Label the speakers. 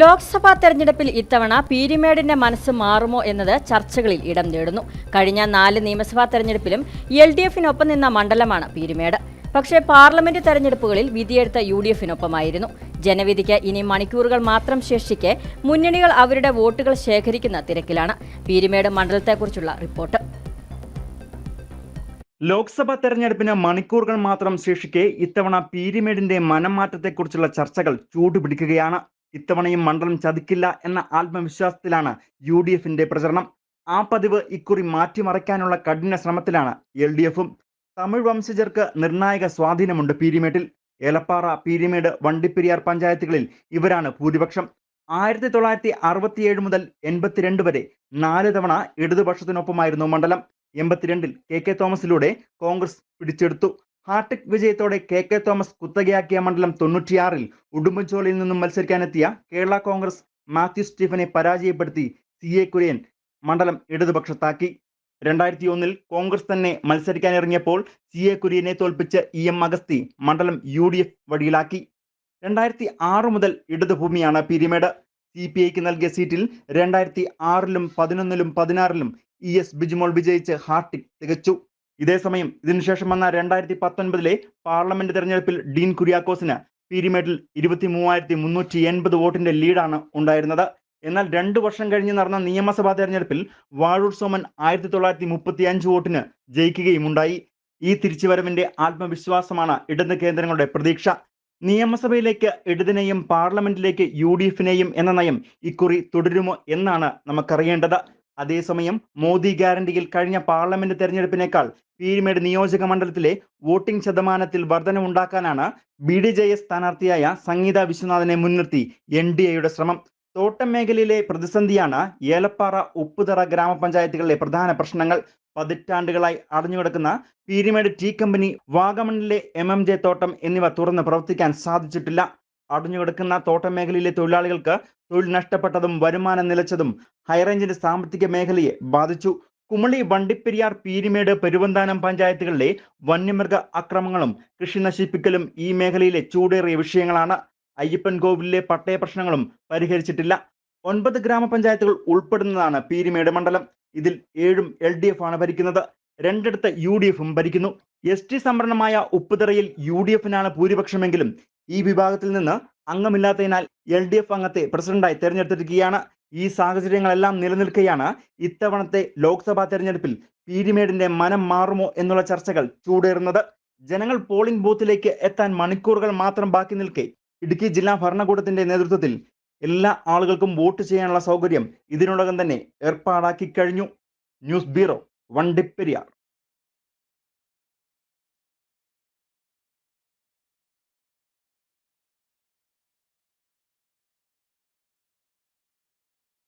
Speaker 1: ലോക്സഭാ തെരഞ്ഞെടുപ്പിൽ ഇത്തവണ പീരിമേഡിന്റെ മനസ്സ് മാറുമോ എന്നത് ചർച്ചകളിൽ ഇടം നേടുന്നു. കഴിഞ്ഞ നാല് നിയമസഭാ തെരഞ്ഞെടുപ്പിലും എൽ ഡി എഫിനൊപ്പം നിന്ന മണ്ഡലമാണ് പീരിമേട്. പക്ഷേ പാർലമെന്റ് തെരഞ്ഞെടുപ്പുകളിൽ വിധിയെടുത്ത യു ഡി എഫിനൊപ്പമായിരുന്നു. ജനവിധിക്ക് ഇനി മണിക്കൂറുകൾ മാത്രം ശേഷിക്കെ മുന്നണികൾ അവരുടെ വോട്ടുകൾ ശേഖരിക്കുന്ന തിരക്കിലാണ് പീരിമേട് മണ്ഡലത്തെക്കുറിച്ചുള്ള റിപ്പോർട്ട്.
Speaker 2: ലോക്സഭാ തെരഞ്ഞെടുപ്പിന് മണിക്കൂറുകൾ മാത്രം ശേഷിക്കെ ഇത്തവണ പീരിമേഡിന്റെ മനംമാറ്റത്തെക്കുറിച്ചുള്ള ചർച്ചകൾ ചൂടുപിടിക്കുകയാണ്. ഇത്തവണയും മണ്ഡലം ചതിക്കില്ല എന്ന ആത്മവിശ്വാസത്തിലാണ് യു ഡി എഫിന്റെ പ്രചരണം. ആ പതിവ് ഇക്കുറി മാറ്റിമറിക്കാനുള്ള കഠിന ശ്രമത്തിലാണ് എൽ ഡി എഫും തമിഴ് വംശജർക്ക് നിർണായക സ്വാധീനമുണ്ട് പീരിമേട്ടിൽ. ഏലപ്പാറ പീരിമേട് വണ്ടിപ്പെരിയാർ പഞ്ചായത്തുകളിൽ ഇവരാണ് ഭൂരിപക്ഷം. ആയിരത്തി തൊള്ളായിരത്തി അറുപത്തിയേഴ് മുതൽ എൺപത്തിരണ്ട് വരെ നാല് തവണ ഇടതുപക്ഷത്തിനൊപ്പമായിരുന്നു മണ്ഡലം. എൺപത്തിരണ്ടിൽ കെ കെ തോമസിലൂടെ കോൺഗ്രസ് പിടിച്ചെടുത്തു. ഹാർട്ടിക് വിജയത്തോടെ കെ കെ തോമസ് കുത്തകയാക്കിയ മണ്ഡലം തൊണ്ണൂറ്റിയാറിൽ ഉടുമ്പൻചോലയിൽ നിന്നും മത്സരിക്കാനെത്തിയ കേരള കോൺഗ്രസ് മാത്യു സ്റ്റീഫനെ പരാജയപ്പെടുത്തി സി എ കുര്യൻ മണ്ഡലം ഇടതുപക്ഷത്താക്കി. രണ്ടായിരത്തി ഒന്നിൽ കോൺഗ്രസ് തന്നെ മത്സരിക്കാനിറങ്ങിയപ്പോൾ സി എ കുര്യനെ തോൽപ്പിച്ച് ഇ എം അഗസ്തി മണ്ഡലം യു ഡി എഫ് വഴിയിലാക്കി. രണ്ടായിരത്തി ആറ് മുതൽ ഇടതുഭൂമിയാണ് പിരിമേട്. സി പി ഐക്ക് നൽകിയ സീറ്റിൽ രണ്ടായിരത്തി ആറിലും പതിനൊന്നിലും പതിനാറിലും ഇ എസ് ബിജിമോൾ വിജയിച്ച് ഹാർട്ടിക് തികച്ചു. ഇതേസമയം ഇതിനുശേഷം വന്ന രണ്ടായിരത്തി പത്തൊൻപതിലെ പാർലമെന്റ് തെരഞ്ഞെടുപ്പിൽ ഡീൻ കുര്യാക്കോസിന് പീരിമേഡിൽ ഇരുപത്തി മൂവായിരത്തി മുന്നൂറ്റി എൺപത് വോട്ടിന്റെ ലീഡാണ് ഉണ്ടായിരുന്നത്. എന്നാൽ രണ്ടു വർഷം കഴിഞ്ഞ് നടന്ന നിയമസഭാ തെരഞ്ഞെടുപ്പിൽ വാഴൂർ സോമൻ ആയിരത്തി തൊള്ളായിരത്തി മുപ്പത്തി അഞ്ച് വോട്ടിന് ജയിക്കുകയുമുണ്ടായി. ഈ തിരിച്ചുവരവിന്റെ ആത്മവിശ്വാസമാണ് ഇടത് കേന്ദ്രങ്ങളുടെ പ്രതീക്ഷ. നിയമസഭയിലേക്ക് ഇടതിനെയും പാർലമെന്റിലേക്ക് യു ഡി എഫിനെയും എന്ന നയം ഇക്കുറി തുടരുമോ എന്നാണ് നമുക്കറിയേണ്ടത്. അതേസമയം മോദി ഗ്യാരണ്ടിയിൽ കഴിഞ്ഞ പാർലമെന്റ് തെരഞ്ഞെടുപ്പിനേക്കാൾ പീരിമേട് നിയോജക മണ്ഡലത്തിലെ വോട്ടിംഗ് ശതമാനത്തിൽ വർധനമുണ്ടാക്കാനാണ് ബി ഡി ജെ എസ് സ്ഥാനാർത്ഥിയായ സംഗീത വിശ്വനാഥനെ മുൻനിർത്തി എൻ ഡി എയുടെ ശ്രമം. തോട്ടം മേഖലയിലെ പ്രതിസന്ധിയാണ് ഏലപ്പാറ ഉപ്പുതറ ഗ്രാമപഞ്ചായത്തുകളിലെ പ്രധാന പ്രശ്നങ്ങൾ. പതിറ്റാണ്ടുകളായി അടഞ്ഞുകിടക്കുന്ന പീരിമേട് ടീ കമ്പനി വാഗമണിലെ എം എം ജെ തോട്ടം എന്നിവ തുറന്ന് പ്രവർത്തിക്കാൻ സാധിച്ചിട്ടില്ല. അടഞ്ഞുകിടക്കുന്ന തോട്ടം മേഖലയിലെ തൊഴിലാളികൾക്ക് തൊഴിൽ നഷ്ടപ്പെട്ടതും വരുമാനം നിലച്ചതും ഹൈറേഞ്ചിന്റെ സാമ്പത്തിക മേഖലയെ ബാധിച്ചു. കുമളി വണ്ടിപ്പെരിയാർ പീരിമേട് പെരുവന്താനം പഞ്ചായത്തുകളിലെ വന്യമൃഗ അക്രമങ്ങളും കൃഷി നശിപ്പിക്കലും ഈ മേഖലയിലെ ചൂടേറിയ വിഷയങ്ങളാണ്. അയ്യപ്പൻ കോവിലിലെ പട്ടയ പ്രശ്നങ്ങളും പരിഹരിച്ചിട്ടില്ല. ഒൻപത് ഗ്രാമപഞ്ചായത്തുകൾ ഉൾപ്പെടുന്നതാണ് പീരിമേട് മണ്ഡലം. ഇതിൽ ഏഴും എൽ ഡി എഫ് ആണ് ഭരിക്കുന്നത്. രണ്ടിടത്ത് യു ഡി എഫും ഭരിക്കുന്നു. എസ് ടി സംവരണമായ ഉപ്പുതറയിൽ യു ഡി എഫിനാണ് ഭൂരിപക്ഷമെങ്കിലും ഈ വിഭാഗത്തിൽ നിന്ന് അംഗമില്ലാത്തതിനാൽ എൽ ഡി എഫ് അംഗത്തെ പ്രസിഡന്റായി തെരഞ്ഞെടുത്തിരിക്കുകയാണ്. ഈ സാഹചര്യങ്ങളെല്ലാം നിലനിൽക്കുകയാണ് ഇത്തവണത്തെ ലോക്സഭാ തെരഞ്ഞെടുപ്പിൽ പീരിമേഡിന്റെ മനം മാറുമോ എന്നുള്ള ചർച്ചകൾ ചൂടേറുന്നത്. ജനങ്ങൾ പോളിംഗ് ബൂത്തിലേക്ക് എത്താൻ മണിക്കൂറുകൾ മാത്രം ബാക്കി നിൽക്കെ ഇടുക്കി ജില്ലാ ഭരണകൂടത്തിന്റെ നേതൃത്വത്തിൽ എല്ലാ ആളുകൾക്കും വോട്ട് ചെയ്യാനുള്ള സൗകര്യം ഇതിനോടകം തന്നെ ഏർപ്പാടാക്കി കഴിഞ്ഞു. News bureau Vandiperiyar.